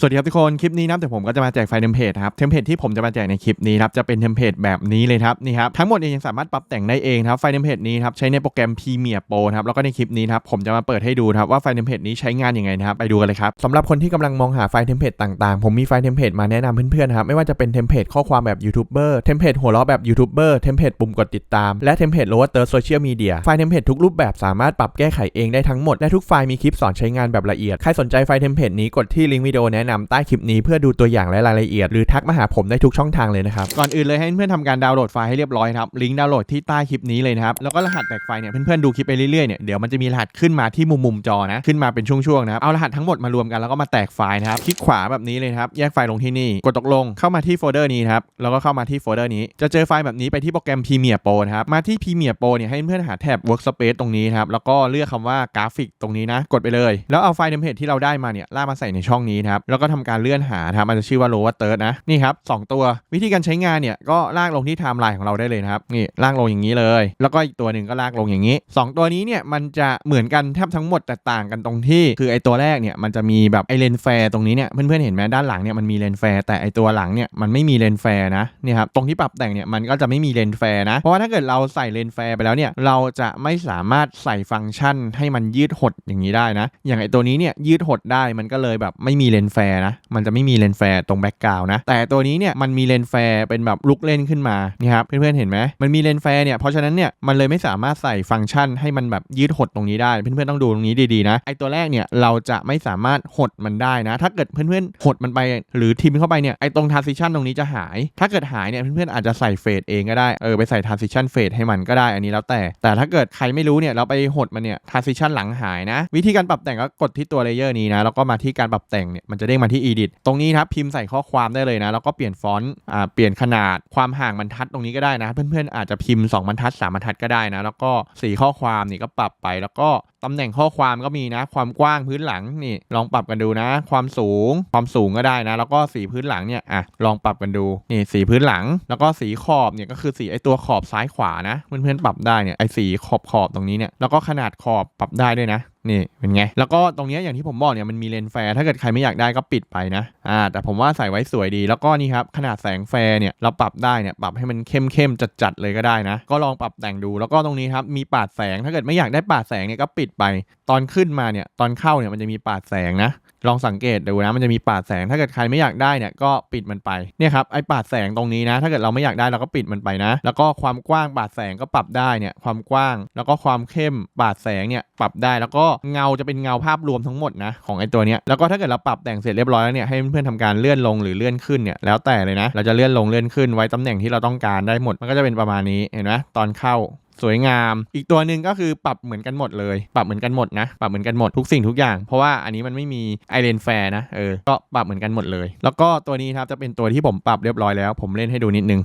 สวัสดีครับทุกคน คลิปนี้นะครับผมก็จะมาแจกไฟล์เทมเพลตครับ เทมเพลตที่ผมจะมาแจกในคลิปนี้ครับ จะเป็นเทมเพลตแบบนี้เลยครับ นี่ครับ ทั้งหมดเนี่ยยังสามารถปรับแต่งได้เองครับ ไฟล์เทมเพลตนี้ครับ ใช้ในโปรแกรม Premiere Pro ครับ แล้วก็ในคลิปนี้ครับ ผมจะมาเปิดให้ดูครับว่าไฟล์เทมเพลตนี้ใช้งานยังไงนะครับ ไปดูกันเลยครับสำหรับคนที่กำลังมองหาไฟล์เทมเพลตต่างๆ ผมมีไฟล์เทมเพลตมาแนะนำเพื่อนๆครับ ไม่ว่าจะเป็นเทมเพลตข้อความแบบยูทูบเบอร์ เทมเพลตหัวเราะแบบยูทูบเบอร์ เทมเพลตปุ่มกดติดตาม และเทมเพลตโลว์เตอร์โซเชียลมีเดียไฟล์เทมเพลตทุกรูปแบบสามารถปรับแก้ไขเองได้ทั้งหมดและทุกไฟล์มีคลิปสอนใช้งานแบบละเอียดใครสนใจไฟล์เทมเพลตนี้กดที่ลิงก์วิดีโอแนะนำใต้คลิปนี้เพื่อดูตัวอย่างและรายละเอียด หรือทักมาหาผมได้ทุกช่องทางเลยนะครับ ก่อนอื่นเลยให้เพื่อนๆทำการดาวน์โหลดไฟล์ให้เรียบร้อยครับ ลิงก์ดาวน์โหลดที่ใต้คลิปนี้เลยนะครับ แล้วก็รหัสแบกไฟล์เนี่ยเพื่อนๆดูคลิปไปเรื่อยๆเนี่ยเดี๋ยวมันจะมีรหัสขึ้นมาที่มุมมุมจอนะขึ้นมาเป็นช่วงๆนะครับเอารหัสทั้งหมดมารวมกันแล้วก็มาแตกไฟล์นะครับคลิกขวาแบบนี้เลยครับแยกไฟล์ลงที่นี่กดตกลงเข้ามาที่โฟลเดอร์นี้ครับแล้วก็เข้ามาที่โฟลเดอร์นี้ จะเจอไฟล์แบบนี้ไปที่โปรแกรม Premiere Pro นะครับมาที่ Premiere Pro เนี่ยให้เพื่อนหาแท็บ Workspace ตรงนี้ครับแล้วก็เลือกคำว่ากราฟิกตรงนี้นะกดไปเลย แล้วเอาไฟล์เทมเพลตที่เราได้มาเนี่ยลากมาใส่ในช่องนี้นะครับแล้วก็ทำการเลื่อนหานะครับมันจะชื่อว่า lower third นะนี่ครับสองตัววิธีการใช้งานเนี่ยก็ลากลงที่ไทม์ไลน์ของเราได้เลยนะครับนี่ลากลงอย่างนี้เลย แล้วก็อีกตัวหนึ่งก็ลากลงอย่างนี้สองตัวนี้เนี่ยมันจะเหมือนกันแทบทั้งหมดแต่ต่างกันตรงที่ คือไอตัวแรกเนี่ยมันจะมีแบบไอเลนแฟร์ตรงนี้เนี่ยเพื่อนๆเห็นไหมด้านหลังเนี่ยมันมีเลนแฟร์แต่ไอตัวหลังเนี่ยมันไม่มีเลนแฟร์นะนี่ครับตรงที่ปรับแต่งเนี่ยมันก็จะไม่มีเลนแฟร์นะเพราะว่าถ้าเกิดเราใส่เลนแฟร์ไปแล้วเนี่ยเราจะไม่สามารถใส่ฟังก์ชันให้มันยืดหดอย่างนี้ได้นะ อย่างไอตัวนี้เนี่ยยืดหดได้มันก็เลยแบบไม่มีเลนแฟรนะ มันจะไม่มีเลนแฟร์ตรงแบ็กกราวนะ แต่ตัวนี้เนี่ยมันมีเลนแฟร์เป็นแบบลุกเล่นขึ้นมา นี่ครับ เพื่อนๆเห็นไหม มันมีเลนแฟร์เนี่ย เพราะฉะนั้นเนี่ย มันเลยไม่สามารถใส่ฟังก์ชันให้มันแบบยืดหดตรงนี้ได้ เพื่อนๆต้องดูตรงนี้ดีๆนะ ไอตัวแรกเนี่ยเราจะไม่สามารถหดมันได้นะ ถ้าเกิดเพื่อนๆหดมันไป หรือทิมเข้าไปเนี่ย ไอตรง transition ตรงนี้จะหาย ถ้าเกิดหายเนี่ยเพื่อนๆอาจจะใส่เฟดเองก็ได้ เออไปใส่ transition เฟดให้มันก็ได้ อันนี้แล้วแต่ แต่ถ้าเกิดใครไม่รู้เนี่ยเราไปหดมันเนี่ย transition หลังหายนะ วิธีการปรับแต่งก็กดที่ตัวเลเยอร์นี้นะแล้วก็มาที่การปรับแต่งเนี่ยมันจะเด้งมาที่ edit ตรงนี้ครับพิมพ์ใส่ข้อความได้เลยนะ แล้วก็เปลี่ยนฟอนต์อ่าเปลี่ยนขนาดความห่างบรรทัดตรงนี้ก็ได้นะ เพื่อนๆอาจจะพิมพ์ 2 บรรทัด 3 บรรทัดก็ได้นะ แล้วก็สีข้อความนี่ก็ปรับไปแล้วก็ตำแหน่งข้อความก็มีนะ ความกว้างพื้นหลังนี่ลองปรับกันดูนะ ความสูงความสูงก็ได้นะ แล้วก็สีพื้นหลังเนี่ยอะลองปรับกันดูนี่สีพื้นหลัง แล้วก็สีขอบเนี่ยก็คือสีไอตัวขอบซ้ายขวานะเพื่อนๆปรับได้เนี่ยไอสีขอบขอบตรงนี้เนี่ยแล้วก็ขนาดขอบปรับได้ด้วยนะนี่เป็นไง แล้วก็ตรงนี้อย่างที่ผมบอกเนี่ยมันมีเลนแฟร์ถ้าเกิดใครไม่อยากได้ก็ปิดไปนะอ่าแต่ผมว่าใส่ไว้สวยดี แล้วก็นี่ครับขนาดแสงแฟร์เนี่ยเราปรับได้เนี่ยปรับให้มันเข้มเข้มจัดจัดๆเลยก็ได้นะ ก็ลองปรับแต่งดูแล้วก็ตรงนี้ครับมีปาดแสงถ้าเกิดไม่อยากได้ปาดแสงเนี่ยก็ปิดไป ตอนขึ้นมาเนี่ยตอนเข้าเนี่ยมันจะมีปาดแสงนะลองสังเกตดูนะมันจะมีปาดแสงถ้าเกิดใครไม่อยากได้เนี่ยก็ปิดมันไปเนี่ยครับไอ้ปาดแสงตรงนี้นะ ถ้าเกิดเราไม่อยากได้เราก็ปิดมันไปนะ แล้วก็ความกว้างปาดแสงก็ปรับได้เนี่ยความกว้าง แล้วก็ความเข้มปาดแสงเนี่ยปรับได้แล้วก็เงาจะเป็นเงาภาพรวมทั้งหมดนะของไอ้ตัวเนี้ยแล้วก็ถ้าเกิดเราปรับแต่งเสร็จเรียบร้อยแล้วเนี่ยให้เพื่อนๆทำการเลื่อนลงหรือเลื่อนขึ้นเนี่ยแล้วแต่เลยนะ เราจะเลื่อนลงเลื่อนขึ้นไว้ตำแหน่งที่เราต้องการได้หมดมันก็จะเป็นประมาณนี้เห็นไหมตอนเข้า สวยงาม อีกตัวหนึ่งก็คือปรับเหมือนกันหมดเลย ปรับเหมือนกันหมดนะ ปรับเหมือนกันหมดทุกสิ่งทุกอย่าง เพราะว่าอันนี้มันไม่มีไอเลนแฟร์นะ เออ ก็ปรับเหมือนกันหมดเลย แล้วก็ตัวนี้ครับจะเป็นตัวที่ผมปรับเรียบร้อยแล้ว ผมเล่นให้ดูนิดนึง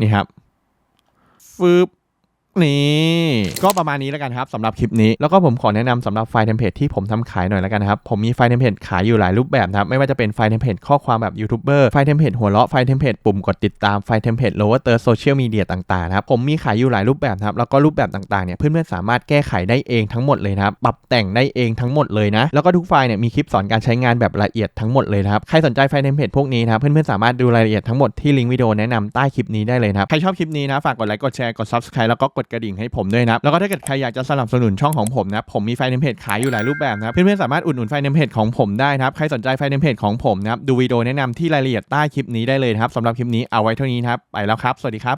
นี่ครับฟืบ นี่ก็ประมาณนี้แล้วกันครับสำหรับคลิปนี้ แล้วก็ผมขอแนะนำสำหรับไฟล์เทมเพลตที่ผมทำขายหน่อยแล้วกันนะครับ ผมมีไฟล์เทมเพลตขายอยู่หลายรูปแบบครับ ไม่ว่าจะเป็นไฟล์เทมเพลตข้อความแบบยูทูบเบอร์ไฟล์เทมเพลตหัวเราะไฟล์เทมเพลตปุ่มกดติดตามไฟล์เทมเพลตโลว์เตอร์โซเชียลมีเดียต่างๆครับผมมีขายอยู่หลายรูปแบบครับแล้วก็รูปแบบต่างๆเนี่ยเพื่อนๆสามารถแก้ไขได้เองทั้งหมดเลยครับปรับแต่งได้เองทั้งหมดเลยนะแล้วก็ทุกไฟล์เนี่ยมีคลิปสอนการใช้งานแบบละเอียดทั้งหมดเลยครับใครสนใจไฟล์เทมเพลตพวกนี้นะเพื่อนๆสามารถดูรายละเอียดทั้งหมดที่ลิงก์วิดีโอแนะนำใต้คลิปนี้ได้เลยครับใครชอบคลิปนี้นะฝากกดไลค์กดแชร์กด subscribe แล้วก็กดกระดิ่งให้ผมด้วยนะแล้วก็ถ้าเกิดใครอยากจะสนับสนุนช่องของผมนะผมมีไฟล์เนมเพจขายอยู่หลายรูปแบบนะเพื่อนๆสามารถอุดหนุนไฟล์เนมเพจของผมได้นะครับใครสนใจไฟล์เนมเพจของผมนะครับดูวิดีโอแนะนำที่รายละเอียดใต้คลิปนี้ได้เลยนะครับสำหรับคลิปนี้เอาไว้เท่านี้ครับไปแล้วครับ สวัสดีครับ